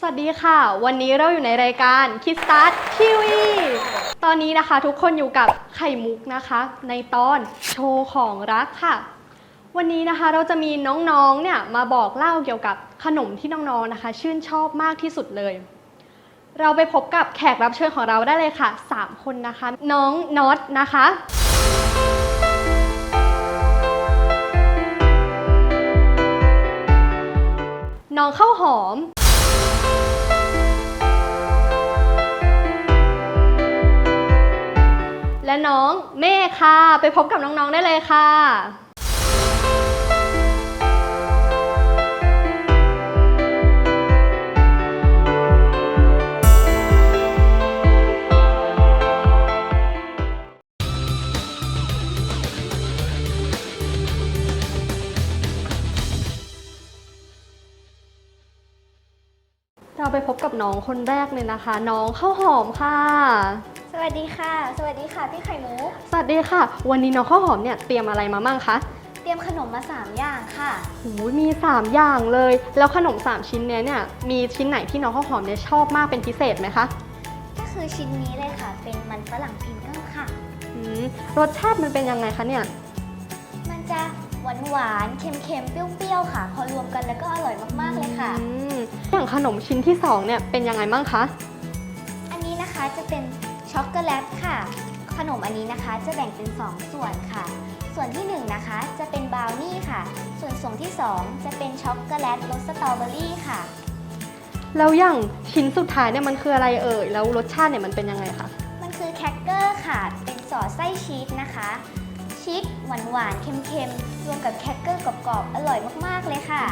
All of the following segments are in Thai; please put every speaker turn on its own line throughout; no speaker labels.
สวัสดีค่ะ วันนี้เราอยู่ในรายการคิดสตาร์ททีวีตอนนี้นะคะทุกคนอยู่กับไข่มุกนะคะ ในตอนโชว์ของรักค่ะ วันนี้นะคะเราจะมีน้องๆเนี่ยมาบอกเล่าเกี่ยวกับขนมที่น้องๆนะคะ ชื่นชอบมากที่สุดเลย เราไปพบกับแขกรับเชิญของเราได้เลยค่ะ 3 คนนะคะ น้องน็อตนะคะ และน้องเมฆค่ะ ไปพบกับน้องๆได้เลยค่ะ เราไปพบกับน้องคนแรกเลยนะคะ น้องข้าวหอมค่ะ
วัสดีค่ะ สวัสดีค่ะพี่ไข่มุก
สวัสดีค่ะ วันนี้น้องข้าวหอมเนี่ยเตรียมอะไรมามั่งคะ
เตรียมขนมมา 3 อย่างค่ะ
หูยมี 3 อย่างเลย แล้วขนม 3 ชิ้นเนี้ยเนี่ยมีชิ้นไหนที่น้องข้าวหอมเนี่ยชอบมากเป็นพิเศษไหมคะ
ก็คือชิ้นนี้เลยค่ะ เป็นมันฝรั่งพิงเกิลค่ะ
อืมรสชาติมันเป็นยังไงคะเนี่ย
มันจะหวานหวานๆเค็มๆเปรี้ยวๆค่ะ พอรวมกันแล้วก็อร่อยมากๆเลยค่ะ
อืมอย่างขนมชิ้นที่สองเนี่ยเป็นยังไงบ้างคะ
อันนี้นะคะจะเป็น ช็อกโกแลตค่ะ ขนมอันนี้นะคะจะแบ่งเป็น 2 ส่วนค่ะ ส่วนที่1นงนะคะจะเป็นบราวนี่ค่ะ ส่วนส่วนที่ 2 จะเป็นช็อกโกแลตรสสตรอเบอรี่ค่ะ
แล้วอย่างชิ้นสุดท้ายเนี่ยมันคืออะไรเอ่ย แล้วรสชาติเนี่ยมันเป็นยังไงคะ
มันคือแครกเกอร์ค่ะ เป็นสอดไส้ชีสนะคะ ชีสหวานหวานๆเค็มๆ รวมกับแครกเกอร์กรอบๆ อร่อยมากๆ เลยค่ะ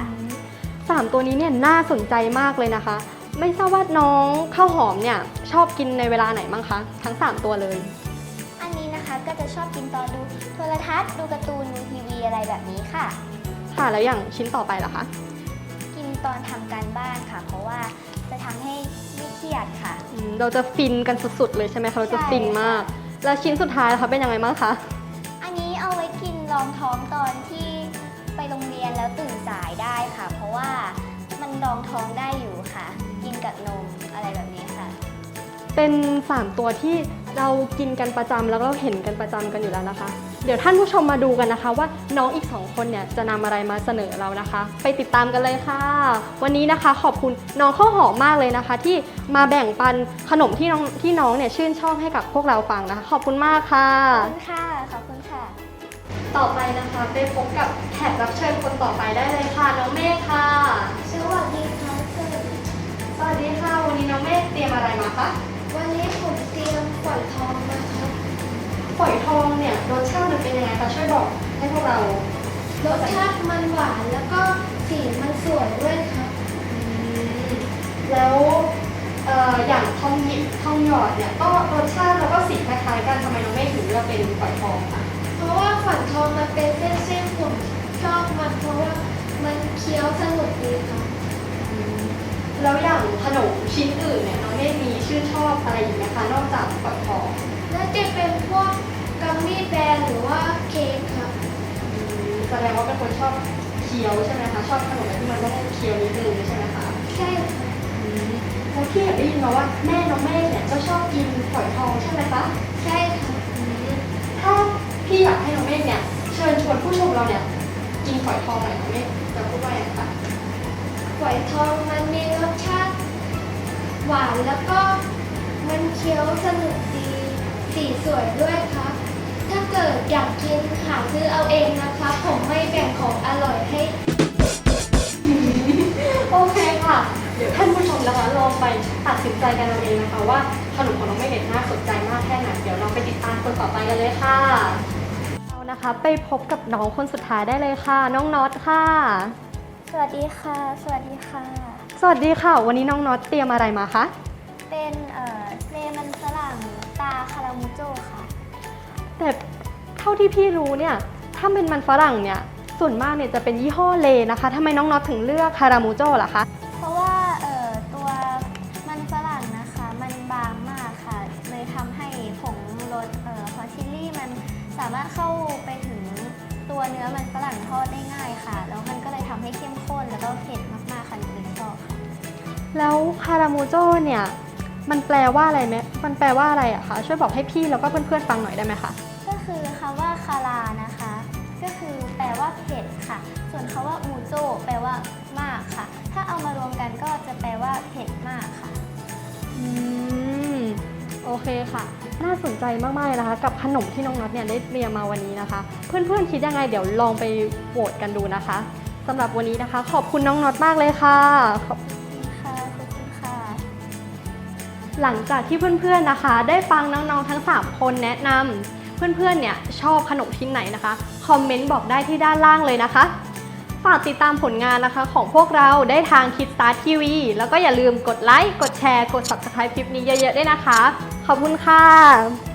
สามตัวนี้เนี่ยน่าสนใจมากเลยนะคะ ไม่ทราบว่าน้องข้าวหอมเนี่ยชอบกินในเวลาไหนบ้างคะ ทั้ง 3 ตัวเลย
อันนี้นะคะก็จะชอบกินตอนดูโทรทัศน์ดูการ์ตูนดูทีวีอะไรแบบนี้ค่ะ
ค่ะแล้วอย่างชิ้นต่อไปล่ะคะ
กินตอนทำการบ้านค่ะ เพราะว่าจะทำให้ไม่เครียดค่ะ
อืมเราจะฟินกันสุดๆเลยใช่ไหมคะเราจะ
ใช่
ฟินมาก แล้วชิ้นสุดท้ายล่ะคะเป็นยังไงบ้างคะ
อันนี้เอาไว้กินรองท้องตอนที่ไปโรงเรียนแล้วตื่นสายได้ค่ะ เพราะว่ามันรองท้องได้
เป็น 3 ตัวที่เรากินกันประจำแล้วก็เห็นกันประจำกันอยู่แล้วนะคะ เดี๋ยวท่านผู้ชมมาดูกันนะคะ ว่าน้องอีก 2 คนเนี่ยจะนำอะไรมาเสนอเรานะคะ ไปติดตามกันเลยค่ะ วันนี้นะคะขอบคุณน้องข้าวหอมมากเลยนะคะ ที่มาแบ่งปันขนมที่น้องที่น้องเนี่ยชื่นชอบให้กับพวกเราฟังนะคะ ขอบคุณมากค่ะ
ขอบคุณค่ะขอบคุณค่ะ
ต่อไปนะคะไปพบกับแขกรับเชิญคนต่อไปได้เลยค่ะน้องเมฆค่ะ
สวัสดีค่ะเพื่อน
สวัสดีค่ะ วันนี้น้องเมฆเตรียมอะไรมาคะ
วันนี้ผมเตรียมฝอยทองนะครับ
ฝอยทองเนี่ยรสชาติมันเป็นยังไงคะช่วยบอกให้พวกเรา
รสชาติมันหวานแล้วก็สีมันสวยด้วยครับ
อืมแล้วเอ่ออย่างทองหยิบทองหยอดเนี่ยก็รสชาติแล้วก็สีคล้ายๆกันทำไมน้องเมฆถึงเลือกเป็นฝอยทองคะ
เพราะว่าฝอยทองมันเป็นเส้นๆผมชอบมันเพราะว่ามันเคี้ยวสนุกดีครับ
อืมแล้วอย่างขนมชิ้นอื่นเนี่ยน้องเมฆมีชื่นชอบอะไรอีกไหมคะนอกจากฝอยทอง
น่าจะเป็นพวกกัมมี่แบร์หรือว่าเค้กครับ
อืมแสดงว่าเป็นคนชอบเคี้ยวใช่ไหมคะชอบขนมอะไรที่มันต้องเคี้ยวนิดนึงใช่ไหมคะ
ใช่ครับ
อืมแล้วพี่อยากได้ยินมาว่าแม่น้องเมฆเนี่ยก็ชอบกินฝอยทองใช่ไหมคะ
ใช่ครับ
อืมถ้าพี่อยากให้น้องเมฆเนี่ยเชิญชวนผู้ชมเราเนี่ยกินฝอยทองหน่อยน้องเมฆจะพูดว่าอย่างไรคะ
ฝอยทองมันมีรสชาติ หวานแล้วก็มันเคี้ยวสนุกดีสีสวยด้วยครับ ถ้าเกิดอยากกินหาซื้อเอาเองนะคะผมไม่แบ่งของอร่อยให้
โอเคค่ะ เดี๋ยวท่านผู้ชมนะคะลองไปตัดสินใจกันเอาเองนะคะ ว่าขนมของน้องเมฆเนี่ยน่าสนใจมากแค่ไหนเดี๋ยวเราไปติดตามคนต่อไปกันเลยค่ะเรานะคะไปพบกับน้องคนสุดท้ายได้เลยค่ะ น้องน็อตค่ะ
สวัสดีค่ะ สวัสดีค่ะ
ส วัสดีค่ะ วันนี้น้องน็อตเตรียมอะไรมาคะ
เป็นเอ่อเลมันฝรั่งตาคารามูโจค่ะ
แต่เท่าที่พี่รู้เนี่ย ถ้าเป็นมันฝรั่งเนี่ย ส่วนมากเนี่ยจะเป็นยี่ห้อเลนะคะทำไมน้องน็อตถึงเลือกคารามูโจล่ะคะ
เพราะว่าเอ่อตัวมันฝรั่งนะคะ มันบางมากค่ะ เลยทำให้ผงรสเอ่อฮอตชิลลี่มันสามารถเข้าไปถึงตัวเนื้อมันฝรั่งทอดได้ง่ายค่ะ แล้วมันก็เลยทำให้เข้มข้นแล้วก็เผ็ดมาก
แล้วคารามูโจเนี่ย มันแปลว่าอะไรไหมมันแปลว่าอะไรอะคะช่วยบอกให้พี่แล้วก็เพื่อนๆฟังหน่อยได้ไหมคะ
ก็คือคำว่าคารานะคะ ก็คือแปลว่าเผ็ดค่ะ ส่วนคำว่ามูโจแปลว่ามากค่ะ ถ้าเอามารวมกันก็จะแปลว่าเผ็ดมากค่ะ
อืมโอเคค่ะ น่าสนใจมากๆเลยนะคะ กับขนมที่น้องน็อตเนี่ยได้เตรียมมาวันนี้นะคะ เพื่อนๆคิดยังไงเดี๋ยวลองไปโหวตกันดูนะคะสำหรับวันนี้นะคะ ขอบคุณน้องน็อตมากเลยค่ะ หลังจากที่เพื่อนๆนะคะ ได้ฟังน้องๆทั้ง 3 คนแนะนำเพื่อนๆเนี่ยชอบขนมชิ้นไหนนะคะคอมเมนต์บอกได้ที่ด้านล่างเลยนะคะฝากติดตามผลงานนะคะของพวกเราได้ทางคิดสตาร์ทีวีแล้วก็อย่าลืมกดไลค์ กดแชร์ กด Subscribe คลิปนี้เยอะๆด้วยนะคะ ขอบคุณค่ะ